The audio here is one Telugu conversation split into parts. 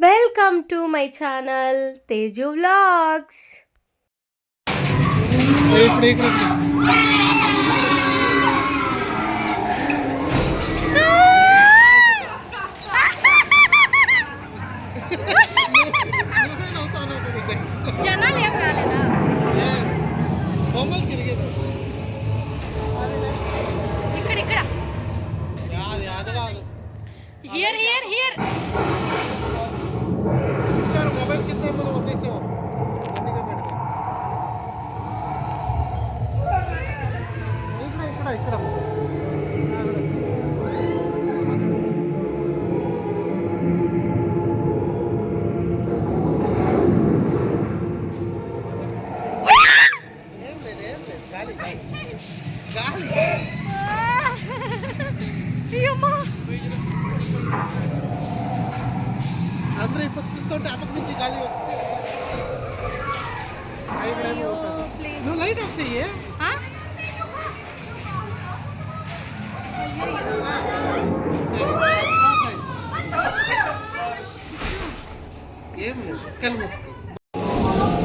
welcome to my channel Teju vlogs ఇప్పుడు ఇక్కడ నువ్వే నవ్వుతావు కదా జనాలు ఏం రాలేదా బొమ్మలు తిరిగేది ఇక్కడ ఇక్కడ అది అది కాదు హియర్ హియర్ హియర్ అందరూ ఇప్పుడు చూస్తుంటే అప్పటి నుంచి గాలి వస్తుంది. లైట్. నువ్వు ఆఫ్ చెయ్యి.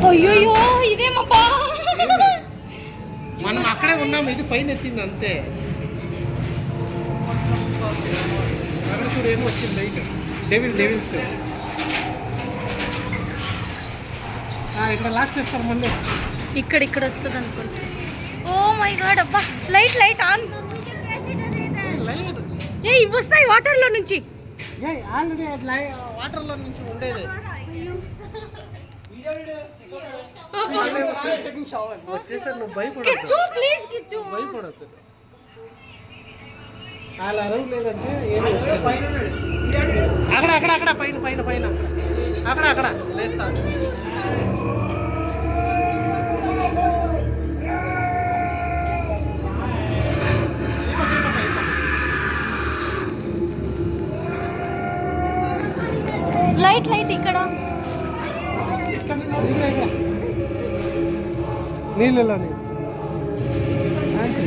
అయ్యో ఇదేమబ్బా. మనం అక్కడే ఉన్నాం ఇది పైన ఎత్తింది అంతే. అక్కడ చూడు ఏమో వచ్చింది లైట్. Devil devils. ఇక్కడ ఇక్కడ ఇక్కడ వస్తుంది అనుకుంటా ఓ మై గాడ్ అబ్బా లైట్ లైట్ ఆన్. ఏ ఇవి వస్తాయి వాటర్లో నుంచి. ఏ ఆల్రెడీ వాటర్లో నుంచి ఉండేది. వచ్చేస్తే నువ్వు భయపడద్దు. కిచ్చు ప్లీజ్ కిచ్చు భయపడద్దు. అలా అరవు లేదంటే ఏమి అక్కడ అక్కడ అక్కడ పైన పైన పైన. అక్కడ అక్కడ. లేస్తా. లైట్ లైట్ ఇక్కడ. నీళ్ళలో అంతే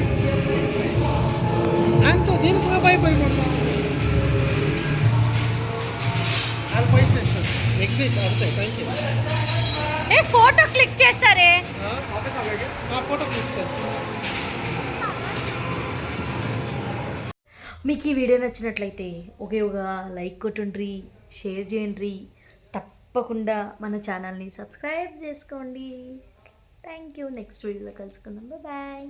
అంతే దీనికి భయపడిపోతా ఏ ఫోటో క్లిక్ చేస్తారే? ఫోటో క్లిక్ మీకు ఈ వీడియో నచ్చినట్లయితే ఒకే ఒక లైక్ కొట్టుండ్రి షేర్ చేయండి. తప్పకుండా మన ఛానల్ని సబ్స్క్రైబ్ చేసుకోండి. థ్యాంక్ యూ నెక్స్ట్ వీడియోలో కలుసుకుందాం. బాయ్